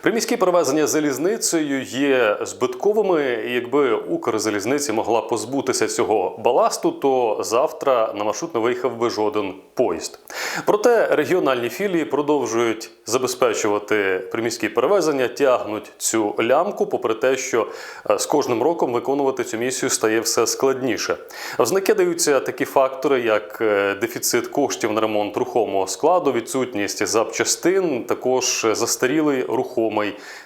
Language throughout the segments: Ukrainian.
Приміські перевезення залізницею є збитковими. і Якби Укрзалізниці могла позбутися цього баласту, то завтра на маршрут не виїхав би жоден поїзд. Проте регіональні філії продовжують забезпечувати приміські перевезення, тягнуть цю лямку, попри те, що е, з кожним роком виконувати цю місію стає все складніше. В знаки даються такі фактори, як е, дефіцит коштів на ремонт рухомого складу, відсутність запчастин, також застарілий рухомий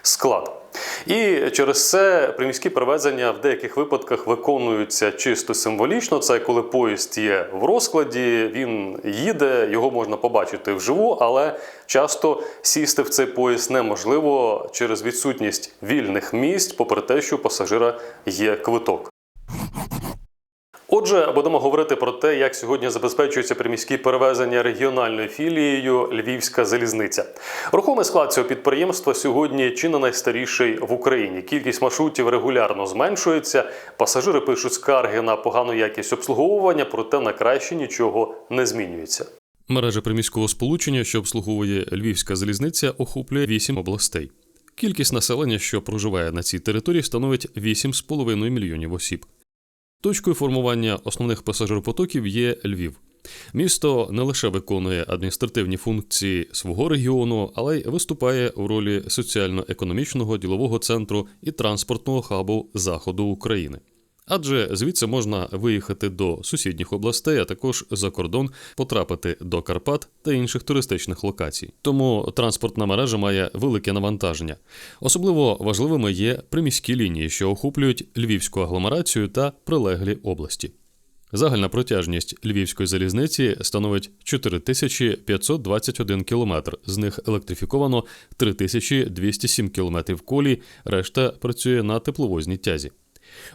склад. І через це приміські перевезення в деяких випадках виконуються чисто символічно. Це коли поїзд є в розкладі, він їде, його можна побачити вживу, але часто сісти в цей поїзд неможливо через відсутність вільних місць, попри те, що у пасажира є квиток. Отже, будемо говорити про те, як сьогодні забезпечуються приміські перевезення регіональною філією Львівська залізниця. Рухомий склад цього підприємства сьогодні чи не найстаріший в Україні. Кількість маршрутів регулярно зменшується. Пасажири пишуть скарги на погану якість обслуговування, проте на краще нічого не змінюється. Мережа приміського сполучення, що обслуговує Львівська залізниця, охоплює 8 областей. Кількість населення, що проживає на цій території, становить 8,5 мільйонів осіб. Точкою формування основних пасажиропотоків є Львів. Місто не лише виконує адміністративні функції свого регіону, але й виступає у ролі соціально-економічного ділового центру і транспортного хабу заходу України. Адже звідси можна виїхати до сусідніх областей, а також за кордон потрапити до Карпат та інших туристичних локацій. Тому транспортна мережа має велике навантаження. Особливо важливими є приміські лінії, що охоплюють львівську агломерацію та прилеглі області. Загальна протяжність львівської залізниці становить 4521 кілометр, з них електрифіковано 3207 кілометрів колій, решта працює на тепловозній тязі.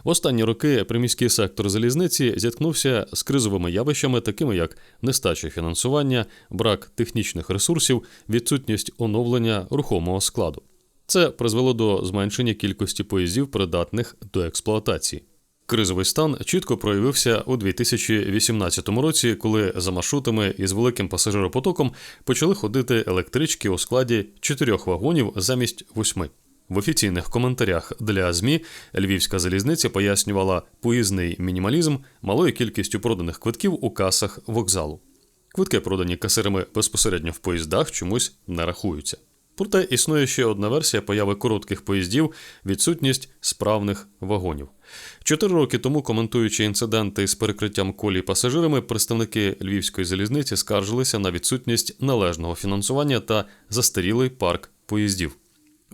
В останні роки приміський сектор залізниці зіткнувся з кризовими явищами, такими як нестача фінансування, брак технічних ресурсів, відсутність оновлення рухомого складу. Це призвело до зменшення кількості поїздів, придатних до експлуатації. Кризовий стан чітко проявився у 2018 році, коли за маршрутами із великим пасажиропотоком почали ходити електрички у складі чотирьох вагонів замість восьми. В офіційних коментарях для ЗМІ Львівська залізниця пояснювала поїзний мінімалізм малою кількістю проданих квитків у касах вокзалу. Квитки, продані касирами безпосередньо в поїздах, чомусь не рахуються. Проте існує ще одна версія появи коротких поїздів відсутність справних вагонів. Чотири роки тому, коментуючи інциденти з перекриттям колій пасажирами, представники Львівської залізниці скаржилися на відсутність належного фінансування та застарілий парк поїздів.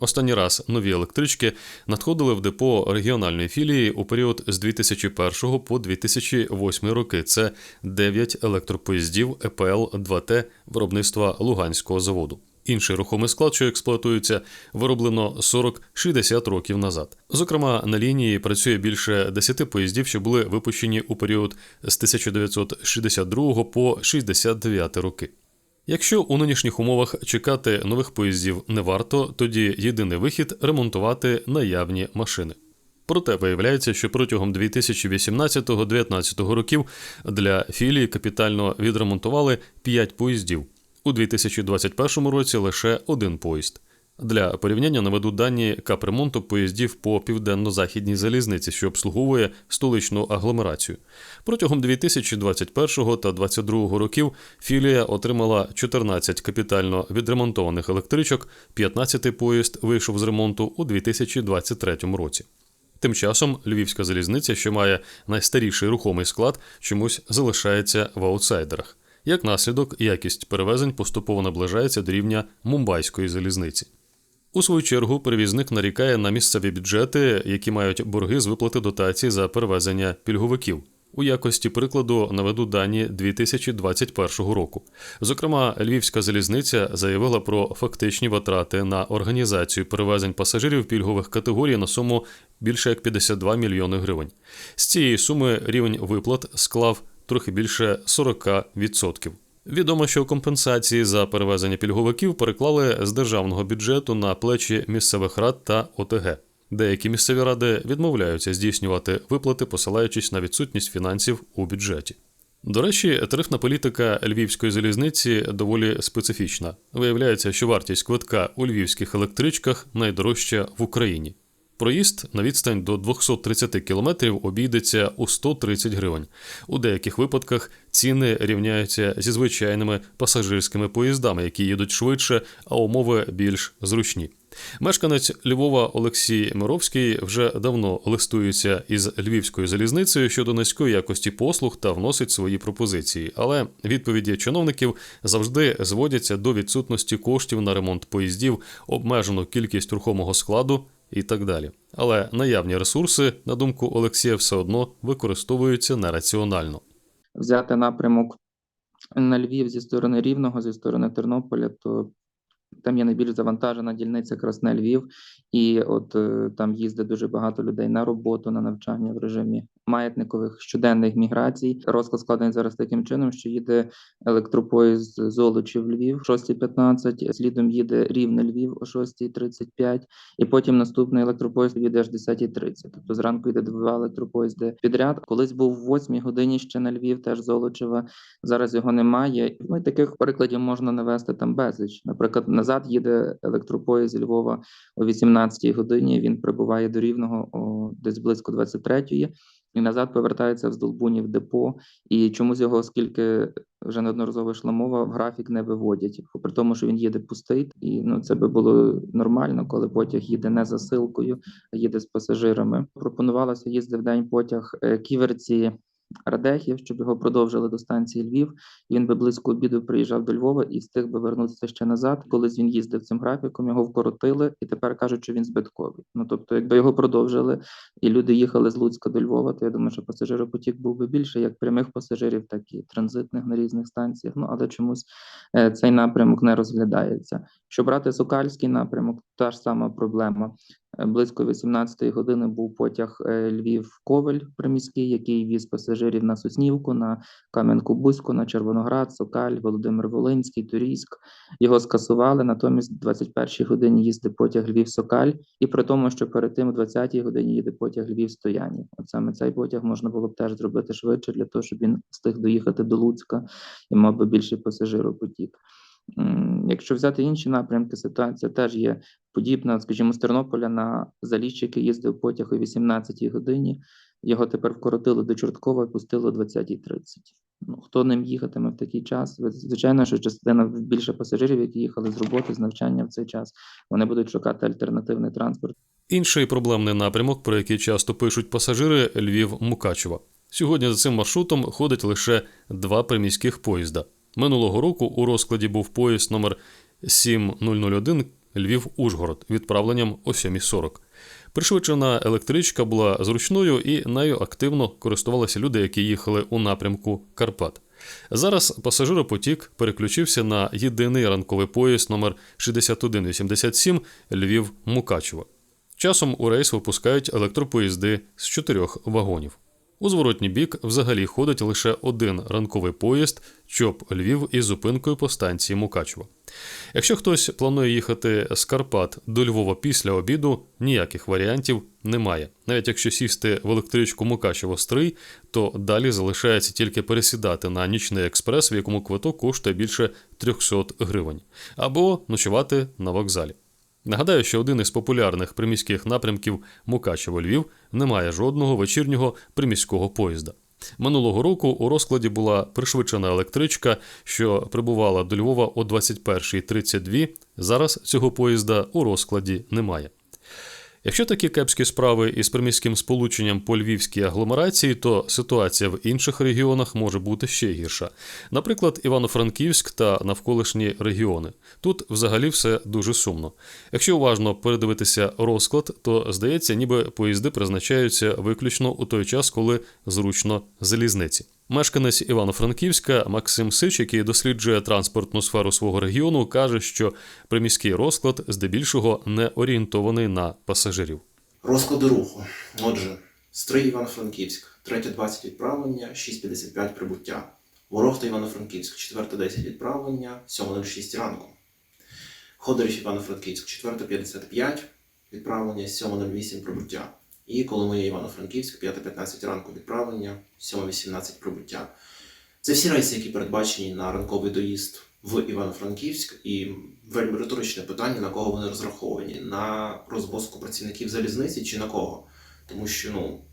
Останній раз нові електрички надходили в депо регіональної філії у період з 2001 по 2008 роки. Це 9 електропоїздів ЕПЛ 2Т виробництва Луганського заводу. Інший рухомий склад, що експлуатується, вироблено 40-60 років назад. Зокрема, на лінії працює більше 10 поїздів, що були випущені у період з 1962 по 69 роки. Якщо у нинішніх умовах чекати нових поїздів не варто, тоді єдиний вихід ремонтувати наявні машини. Проте виявляється, що протягом 2018-2019 років для філії капітально відремонтували 5 поїздів. У 2021 році лише один поїзд. Для порівняння наведу дані капремонту поїздів по південно-західній залізниці, що обслуговує столичну агломерацію. Протягом 2021 та 2022 років філія отримала 14 капітально відремонтованих електричок, 15 поїзд вийшов з ремонту у 2023 році. Тим часом Львівська залізниця, що має найстаріший рухомий склад, чомусь залишається в аутсайдерах. Як наслідок, якість перевезень поступово наближається до рівня мумбайської залізниці. У свою чергу перевізник нарікає на місцеві бюджети, які мають борги з виплати дотацій за перевезення пільговиків. У якості прикладу наведу дані 2021 року. Зокрема, Львівська залізниця заявила про фактичні витрати на організацію перевезень пасажирів пільгових категорій на суму більше як 52 мільйони гривень. З цієї суми рівень виплат склав трохи більше 40%. Відомо, що компенсації за перевезення пільговиків переклали з державного бюджету на плечі місцевих рад та ОТГ. Деякі місцеві ради відмовляються здійснювати виплати, посилаючись на відсутність фінансів у бюджеті. До речі, тарифна політика львівської залізниці доволі специфічна. Виявляється, що вартість квитка у львівських електричках найдорожча в Україні. Проїзд на відстань до 230 кілометрів обійдеться у 130 гривень. У деяких випадках ціни рівняються зі звичайними пасажирськими поїздами, які їдуть швидше, а умови більш зручні. Мешканець Львова Олексій Мировський вже давно листується із львівською залізницею щодо низької якості послуг та вносить свої пропозиції. Але відповіді чиновників завжди зводяться до відсутності коштів на ремонт поїздів, обмежену кількість рухомого складу і так далі. Але наявні ресурси, на думку Олексія, все одно використовуються нераціонально. взяти напрямок на Львів зі сторони Рівного, зі сторони Тернополя, то там є найбільш завантажена дільниця Красне Львів, і от е, там їздить дуже багато людей на роботу, на навчання в режимі маятникових щоденних міграцій. Розклад складений зараз таким чином, що їде електропоїзд Золочів Львів о 6.15, слідом їде Рівне Львів о 6.35, і потім наступний електропоїзд їде аж 10.30. Тобто зранку йде два електропоїзди підряд. Колись був в 8 годині ще на Львів, теж Золочева. Зараз його немає. Ну і таких прикладів можна навести там безліч. Наприклад, назад їде електропоїзд зі Львова о 18-й годині. Він прибуває до Рівного о десь близько 23-ї. І назад повертається в Здолбуні в депо, і чомусь його, оскільки вже неодноразово йшла мова, в графік не виводять. При тому, що він їде пустий, і ну це би було нормально, коли потяг їде не за силкою, а їде з пасажирами. Пропонувалося їздити в день потяг е, ківерці. Радехів, щоб його продовжили до станції Львів. Він би близько обіду приїжджав до Львова і встиг би вернутися ще назад. Колись він їздив цим графіком, його вкоротили, і тепер кажуть, що він збитковий. Ну тобто, якби його продовжили, і люди їхали з Луцька до Львова, то я думаю, що пасажиропотік був би більше як прямих пасажирів, так і транзитних на різних станціях. Ну але чомусь е, цей напрямок не розглядається. Що брати Сокальський напрямок, та ж сама проблема. Е, Близько 18-ї години був потяг е, Львів-Ковель приміський, який віз пасажирів на Соснівку, на Кам'янку-Бузьку, на Червоноград, Сокаль, Володимир Волинський, Турійськ. Його скасували. Натомість, в 21-й годині їздить потяг Львів-Сокаль, і при тому, що перед тим, в 20-й годині їде потяг Львів-Стоянів. От саме цей потяг можна було б теж зробити швидше для того, щоб він встиг доїхати до Луцька і мав би більший пасажиропотік. Якщо взяти інші напрямки, ситуація теж є подібна. Скажімо, з Тернополя на Заліщики їздив потяг о 18-й годині. Його тепер вкоротили до Чорткова і пустили о 20.30. Ну, хто ним їхатиме в такий час? Звичайно, що частина більше пасажирів, які їхали з роботи, з навчання в цей час, вони будуть шукати альтернативний транспорт. Інший проблемний напрямок, про який часто пишуть пасажири Львів-Мукачево. Сьогодні за цим маршрутом ходить лише два приміських поїзда. Минулого року у розкладі був поїзд номер 7001 Львів-Ужгород відправленням о 7.40. Пришвидшена електричка була зручною і нею активно користувалися люди, які їхали у напрямку Карпат. Зараз пасажиропотік переключився на єдиний ранковий поїзд номер 6187 Львів-Мукачево. Часом у рейс випускають електропоїзди з чотирьох вагонів. У зворотній бік взагалі ходить лише один ранковий поїзд ЧОП Львів із зупинкою по станції Мукачево. Якщо хтось планує їхати з Карпат до Львова після обіду, ніяких варіантів немає. Навіть якщо сісти в електричку Мукачево Стрий, то далі залишається тільки пересідати на нічний експрес, в якому квиток коштує більше 300 гривень, або ночувати на вокзалі. Нагадаю, що один із популярних приміських напрямків Мукачево-Львів не має жодного вечірнього приміського поїзда. Минулого року у розкладі була пришвидшена електричка, що прибувала до Львова о 21.32. Зараз цього поїзда у розкладі немає. Якщо такі кепські справи із приміським сполученням по львівській агломерації, то ситуація в інших регіонах може бути ще гірша. Наприклад, Івано-Франківськ та навколишні регіони. Тут взагалі все дуже сумно. Якщо уважно передивитися розклад, то здається, ніби поїзди призначаються виключно у той час, коли зручно залізниці. Мешканець Івано-Франківська Максим Сич, який досліджує транспортну сферу свого регіону, каже, що приміський розклад здебільшого не орієнтований на пасажирів. Розклади руху. Отже, Стрий Івано-Франківськ, 3.20 відправлення, 6.55 прибуття. Ворохта Івано-Франківськ, 4.10 відправлення, 7.06 ранку. Ходорів Івано-Франківськ, 4.55 відправлення, 7.08 прибуття. І Коломия Івано-Франківськ, 5.15 ранку відправлення, 7.18 прибуття. Це всі рейси, які передбачені на ранковий доїзд в Івано-Франківськ, і вельми риторичне питання, на кого вони розраховані: на розвозку працівників залізниці чи на кого? Тому що ну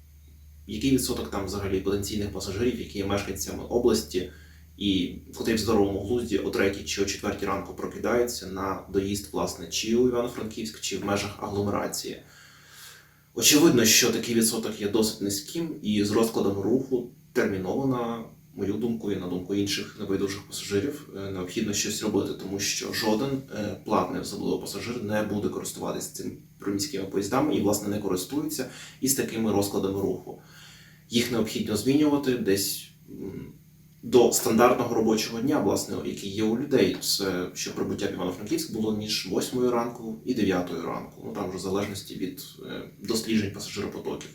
який відсоток там взагалі потенційних пасажирів, які є мешканцями області, і котрі в здоровому глузді о третій чи о четвертій ранку прокидаються на доїзд, власне, чи у Івано-Франківськ, чи в межах агломерації. Очевидно, що такий відсоток є досить низьким, і з розкладом руху терміново, на мою думку, і на думку інших небайдужих пасажирів, е, необхідно щось робити, тому що жоден е, платний особливо пасажир не буде користуватися цим приміськими поїздами і, власне, не користується із такими розкладами руху. Їх необхідно змінювати десь до стандартного робочого дня, власне, який є у людей. Це що прибуття в Івано-Франківськ було між 8 ранку і 9 ранку. Ну там вже в залежності від е, досліджень пасажиропотоків.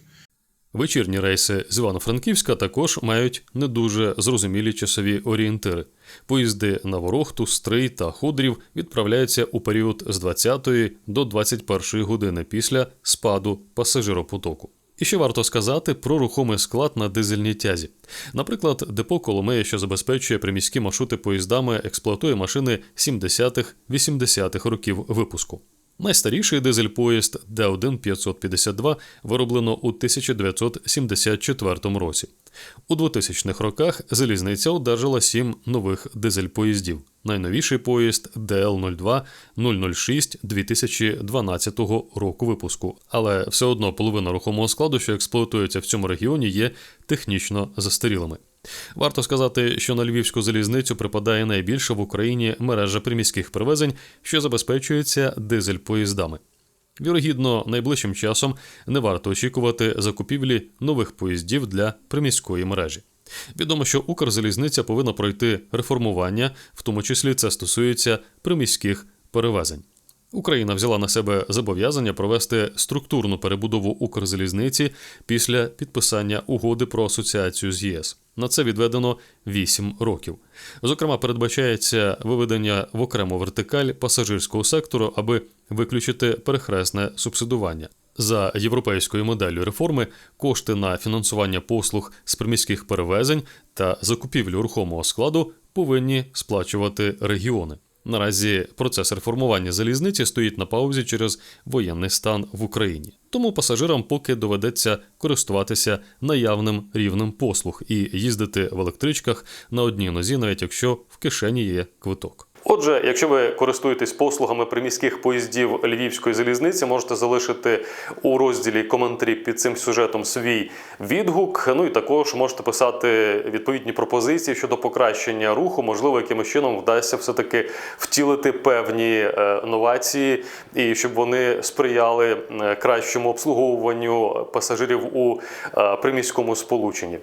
Вечірні рейси з Івано-Франківська також мають не дуже зрозумілі часові орієнтири. Поїзди на Ворохту, Стрий та Худрів відправляються у період з 20 до 21 години після спаду пасажиропотоку. І ще варто сказати про рухомий склад на дизельній тязі. Наприклад, депо Коломея, що забезпечує приміські маршрути поїздами, експлуатує машини 70-80-х років випуску. Найстаріший дизель-поїзд Д1 552 вироблено у 1974 році. У 2000-х роках залізниця одержала сім нових дизель-поїздів. Найновіший поїзд ДЛ-02 006 2012 року випуску. Але все одно половина рухомого складу, що експлуатується в цьому регіоні, є технічно застарілими. Варто сказати, що на львівську залізницю припадає найбільша в Україні мережа приміських перевезень, що забезпечується дизель-поїздами. Вірогідно, найближчим часом не варто очікувати закупівлі нових поїздів для приміської мережі. Відомо, що Укрзалізниця повинна пройти реформування, в тому числі це стосується приміських перевезень. Україна взяла на себе зобов'язання провести структурну перебудову Укрзалізниці після підписання угоди про асоціацію з ЄС. На це відведено 8 років. Зокрема, передбачається виведення в окрему вертикаль пасажирського сектору, аби виключити перехресне субсидування. За європейською моделлю реформи кошти на фінансування послуг з приміських перевезень та закупівлю рухомого складу повинні сплачувати регіони. Наразі процес реформування залізниці стоїть на паузі через воєнний стан в Україні. Тому пасажирам поки доведеться користуватися наявним рівнем послуг і їздити в електричках на одній нозі, навіть якщо в кишені є квиток. Отже, якщо ви користуєтесь послугами приміських поїздів Львівської залізниці, можете залишити у розділі коментарі під цим сюжетом свій відгук. Ну і також можете писати відповідні пропозиції щодо покращення руху. Можливо, якимось чином вдасться все-таки втілити певні е, новації, і щоб вони сприяли е, кращому обслуговуванню пасажирів у е, приміському сполученні.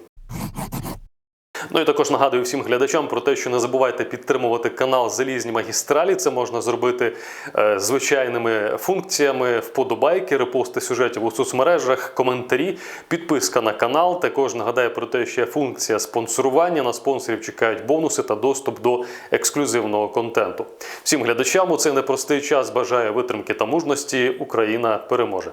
Ну і також нагадую всім глядачам про те, що не забувайте підтримувати канал Залізні магістралі. Це можна зробити е, звичайними функціями: вподобайки, репости сюжетів у соцмережах, коментарі, підписка на канал. Також нагадаю про те, що є функція спонсорування. На спонсорів чекають бонуси та доступ до ексклюзивного контенту. Всім глядачам у цей непростий час бажаю витримки та мужності. Україна переможе.